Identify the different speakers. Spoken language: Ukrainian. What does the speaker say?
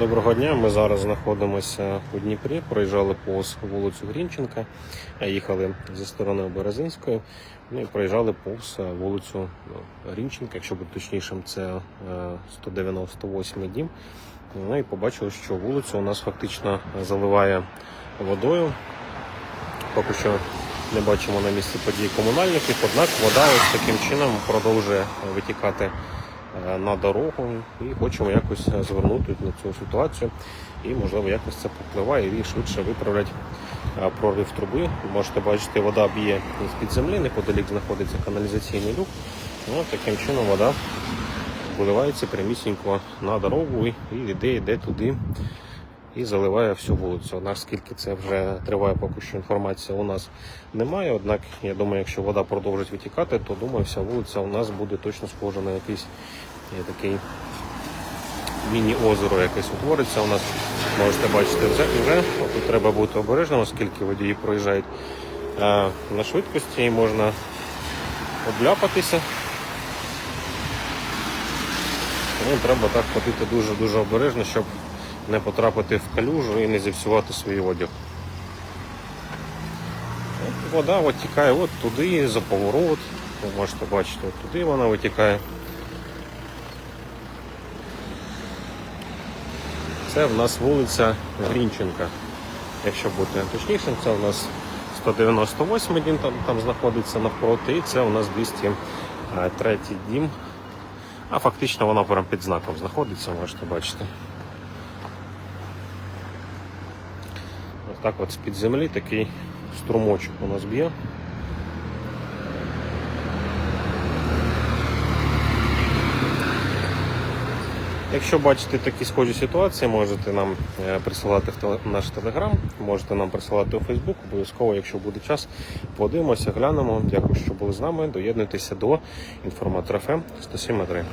Speaker 1: Доброго дня. Ми зараз знаходимося у Дніпрі. Проїжджали повз вулицю Грінченка, їхали зі сторони Березинської. Ну і проїжджали повз е, вулицю ну, Грінченка, якщо бути точнішим, це е, 198 дім. Ну і побачили, що вулицю у нас фактично заливає водою. Поки що не бачимо на місці подій комунальників, однак вода ось таким чином продовжує витікати е, на дорогу і хочемо якось е, звернути на цю ситуацію і можливо якось це попливає і швидше виправлять е, прорив труби. Можете бачити, вода б'є з-під землі, неподалік знаходиться каналізаційний люк. Ну, таким чином вода виливається прямісінько на дорогу і йде, йде туди і заливає всю вулицю. Однак, скільки це вже триває, поки що інформації у нас немає. Однак, я думаю, якщо вода продовжить витікати, то думаю, вся вулиця у нас буде точно схожа на якийсь е, такий міні-озеро якесь утвориться. У нас можете бачити вже. вже. Тут треба бути обережним, оскільки водії проїжджають е, на швидкості і можна обляпатися. Тому треба так ходити дуже-дуже обережно, щоб не потрапити в калюжу і не зіпсувати свій одяг. Вода от тікає от туди, за поворот. Ви можете бачити, от туди вона витікає. Це в нас вулиця Грінченка. Якщо бути точнішим, це у нас 198 дім там, там знаходиться навпроти, і це у нас 203 дім. А фактично вона прямо під знаком знаходиться, можете бачити. Ось так от з-під землі такий струмочок у нас б'є. Якщо бачите такі схожі ситуації, можете нам е, присилати в наш телеграм, можете нам присилати у Фейсбук. Обов'язково, якщо буде час, подивимося, глянемо. Дякую, що були з нами. Доєднуйтеся до інформатора ФМ 107.3.